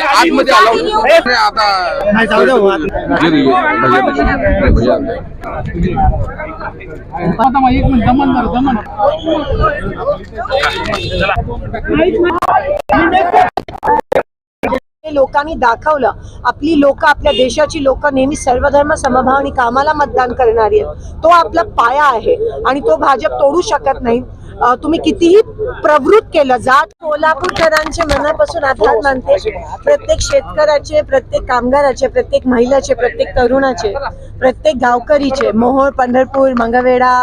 आतमध्ये आला आता नाही जाऊ द्या हो, आत. ये रे, ये. भैया, भैया, भैया. हे लोकांनी दाखवलं आपली लोक आपल्या देशाची लोक नेहमी सर्वधर्म समभाव आणि कामाला मतदान करणारी आहेत तो आपला पाया आहे आणि तो भाजप तोडू शकत नाही तुम्ही कितीही प्रवृत्त केलं जात कोल्हापूरकरांचे मनापासून आभार मानते. प्रत्येक शेतकऱ्याचे प्रत्येक कामगाराचे प्रत्येक महिलाचे प्रत्येक तरुणाचे प्रत्येक गावकरीचे मोहोळ पंढरपूर मंगळवेढा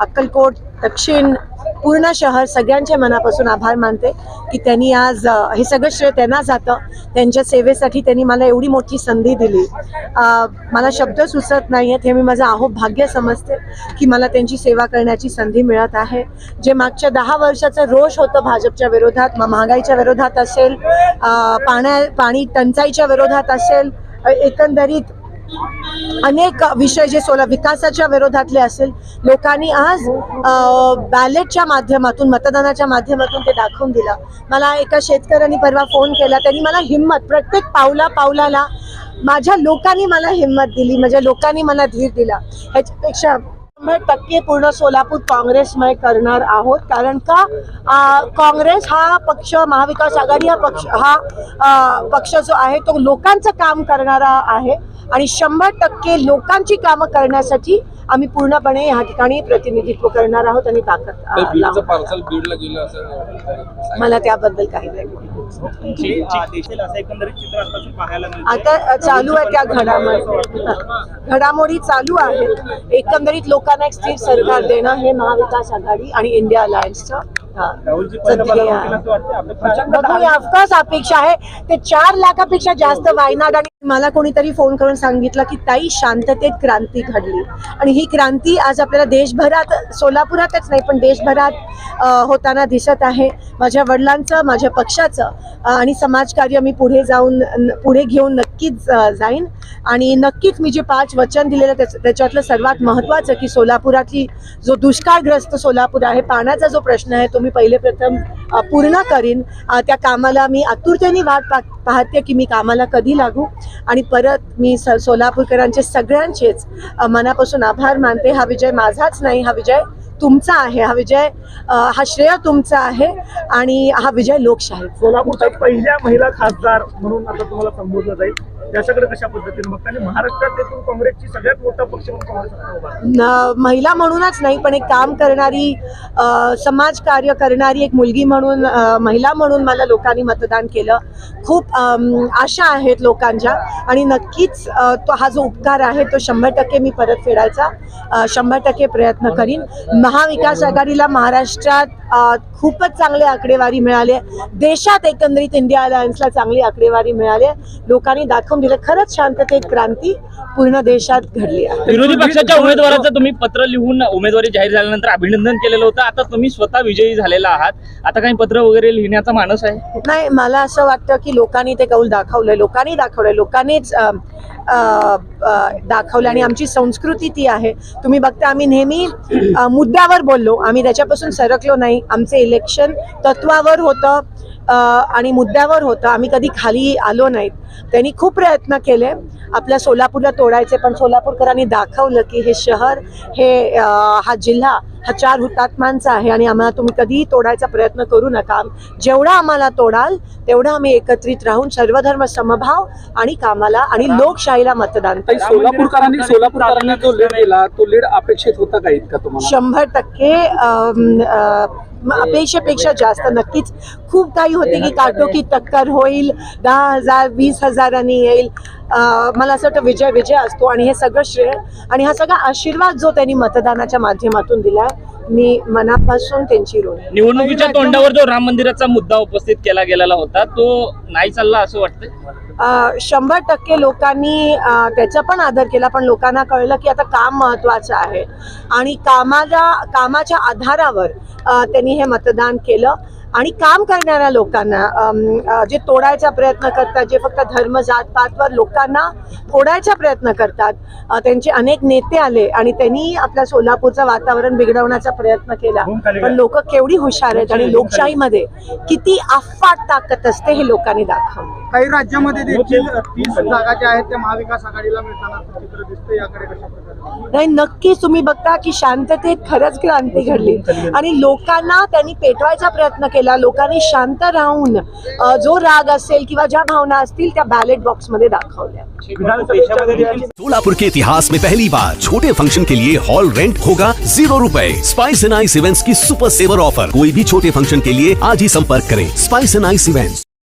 अक्कलकोट दक्षिण पूर्ण शहर सगळ्यांच्या मनापासून आभार मानते की त्यांनी आज हे सगळं श्रेय त्यांना जातं. त्यांच्या सेवेसाठी त्यांनी मला एवढी मोठी संधी दिली. मला शब्द सुचत नाही आहेत हे मी माझं आहो भाग्य समजते की मला त्यांची सेवा करण्याची संधी मिळत आहे. जे मागच्या दहा वर्षाचं रोष होतं भाजपच्या विरोधात मग महागाईच्या विरोधात असेल पाण्या पाणी टंचाईच्या विरोधात असेल एकंदरीत अनेक विषय जे सोला विकासाच्या विरोधातले असेल लोकांनी आज बॅलेटच्या माध्यमातून मतदानाच्या माध्यमातून ते दाखवून दिलं. मला एका शेतकऱ्यांनी परवा फोन केला त्यांनी मला हिंमत प्रत्येक पावला पावलाला माझ्या लोकांनी मला हिंमत दिली माझ्या लोकांनी मला धीर दिला. ह्याच्यापेक्षा शंभर टक्के पूर्ण सोलापूर काँग्रेसमय करणार आहोत कारण का काँग्रेस हा पक्ष महाविकास आघाडी हा पक्ष हा पक्ष जो आहे तो लोकांचं काम करणारा आहे. आणि शंभर टक्के लोकांची कामं करण्यासाठी आम्ही पूर्णपणे ह्या ठिकाणी प्रतिनिधित्व करणार आहोत आणि ताकद मला त्याबद्दल काही नाही. बोलायचं. जी, आ, देशाला असं एकंदरीत चित्र आतापासून पाहायला मिळतं आता चालू आहे त्या घडामोडी. घडामोडी चालू आहेत. एकंदरीत लोकांना एक स्थिर सरकार देणं हे महाविकास आघाडी आणि इंडिया अलायन्सचं हा, बघूया ऑफकोर्स अपेक्षा आहे. ते चार लाखापेक्षा जास्त वायनाड आणि मला कोणीतरी फोन करून सांगितलं की ताई शांततेत क्रांती घडली. आणि ही क्रांती आज आपल्याला देशभरात सोलापुरातच नाही पण देशभरात होताना दिसत आहे. माझ्या वडिलांचं माझ्या पक्षाचं आणि समाजकार्य मी पुढे जाऊन पुढे घेऊन नक्कीच जाईन. आणि नक्कीच मी जे पाच वचन दिलेलं त्याच- त्याच्यातलं सर्वात महत्त्वाचं की सोलापुरातली जो दुष्काळग्रस्त सोलापूर आहे पाण्याचा जो प्रश्न आहे तो मी पहिले प्रथम पूर्ण करीन. त्या कामाला मी आतुरतेने वाट पा पाहते की मी कामाला कधी लागू. आणि परत मी स सोलापूरकरांचे सगळ्यांचेच मनापासून आभार मानते. हा विजय माझाच नाही हा विजय तुमचा आहे हा विजय हा श्रेय तुमचा आहे आणि हा विजय लोकशाही. सोलापूरच्या पहिल्या महिला खासदार म्हणून आता तुम्हाला संबोधलं जाईल. त्याच्याकडे कशा पद्धतीने बघता? आणि महाराष्ट्रात एकूण काँग्रेसची सगळ्यात मोठा पक्ष म्हणून काँग्रेस आता उभा आहे. न- महिला म्हणूनच नाही पण एक काम करणारी अ, समाजकार्य करणारी एक मुलगी म्हणून महिला म्हणून मला लोकांनी मतदान केलं. खूप आशा आहेत लोकांच्या आणि नक्कीच तो हा जो उपकार आहे तो शंभर टक्के मी परत फेडायचा शंभर टक्के प्रयत्न करीन. महाविकास आघाडीला महाराष्ट्रात खूपच चांगले आकडेवारी मिळाली आहे. देशात एकंदरीत इंडिया अलायन्सला चांगली आकडेवारी मिळाली आहे. लोकांनी दाखवून दिलं खरंच शांततेत क्रांती पूर्ण देशात घडली आहे. विरोधी पक्षाच्या उमेदवाराचं तुम्ही पत्र लिहून उमेदवारी जाहीर झाल्यानंतर अभिनंदन केलेलं होतं. आता तुम्ही स्वतः विजयी झालेला आहात. आता काही पत्र वगैरे लिहिण्याचा मानस आहे? नाही मला असं वाटतं की लोकांनी ते कौल दाखवलंय. लोकांनी दाखवलंय. लोकांनीच दाखवलं आणि आमची संस्कृती ती आहे. तुम्ही बघता आम्ही नेहमी मुद्द्यावर बोललो. आम्ही त्याच्यापासून सरकलो नाही. आमचे इलेक्शन तत्वावर होतं आणि मुद्द्यावर होतं. आम्ही कधी खाली आलो नाहीत. त्यांनी खूप प्रयत्न केले. आपल्या सोलापूरला तोडायचे पण सोलापूरकरांनी दाखवलं की हे शहर हे हा जिल्हा हा चार हुतात्मांचा आहे आणि आम्हाला तुम्ही कधीही तोडायचा प्रयत्न करू नका. जेवढा आम्हाला तोडाल तेवढा आम्ही एकत्रित राहून सर्वधर्म समभाव आणि कामाला आणि लोकशाहीला मतदान. सोलापूरकरांनी सोलापूरकरांनी जो लीड दिला तो लीड अपेक्षित होता का इतका तुम्हाला? शंभर टक्के अपेक्षेपेक्षा जास्त नक्कीच. खूप काही होते की काटोकी टक्कर होईल दहा हजार वीस हजारांनी येईल. मला असं वाटतं विजय विजय असतो आणि हे सगळं श्रेय आणि हा सगळा आशीर्वाद जो त्यांनी मतदानाच्या माध्यमातून दिला मी मनापासून त्यांची ऋण निवडणुकीच्या तोंडावर जो राम मंदिराचा मुद्दा उपस्थित केला गेलेला होता तो नाही चालला असं वाटतं शंभर टक्के लोकांनी त्याचा पण आदर केला पण लोकांना कळलं की आता काम महत्वाचं आहे. आणि कामाला कामाच्या आधारावर त्यांनी हे मतदान केलं. आणि काम करणाऱ्या लोकांना जे तोडायचा प्रयत्न करतात जे फक्त धर्म जात पातवर लोकांना फोडायचा प्रयत्न करतात त्यांचे अनेक नेते आले आणि त्यांनी आपल्या सोलापूरचं वातावरण बिघडवण्याचा प्रयत्न केला. पण लोक केवढी हुशार आहेत आणि लोकशाहीमध्ये किती अफाट ताकद असते हे लोकांनी दाखवलं. काही राज्यामध्ये देखील तीस जागा ज्या आहेत त्या महाविकास आघाडीला मिळताना चित्र दिसतं याकडे कशा प्रकारे? नाही नक्कीच तुम्ही बघता की शांततेत खरंच क्रांती घडली. आणि लोकांना त्यांनी पेटवायचा प्रयत्न केला. लोकांनी शांत राहून जो राग असेल किंवा ज्या भावना असतील त्या बॅलेट बॉक्समध्ये दाखवल्या. विधानसभेच्या देखील सोलापुर के इतिहास में पहली बार छोटे फंक्शन के लिए हॉल रेंट होगा जीरो रुपए स्पाइस एंड आइस इवेंट्स की सुपर सेवर ऑफर कोई भी छोटे फंक्शन के लिए आज ही संपर्क करें. Spice and ice events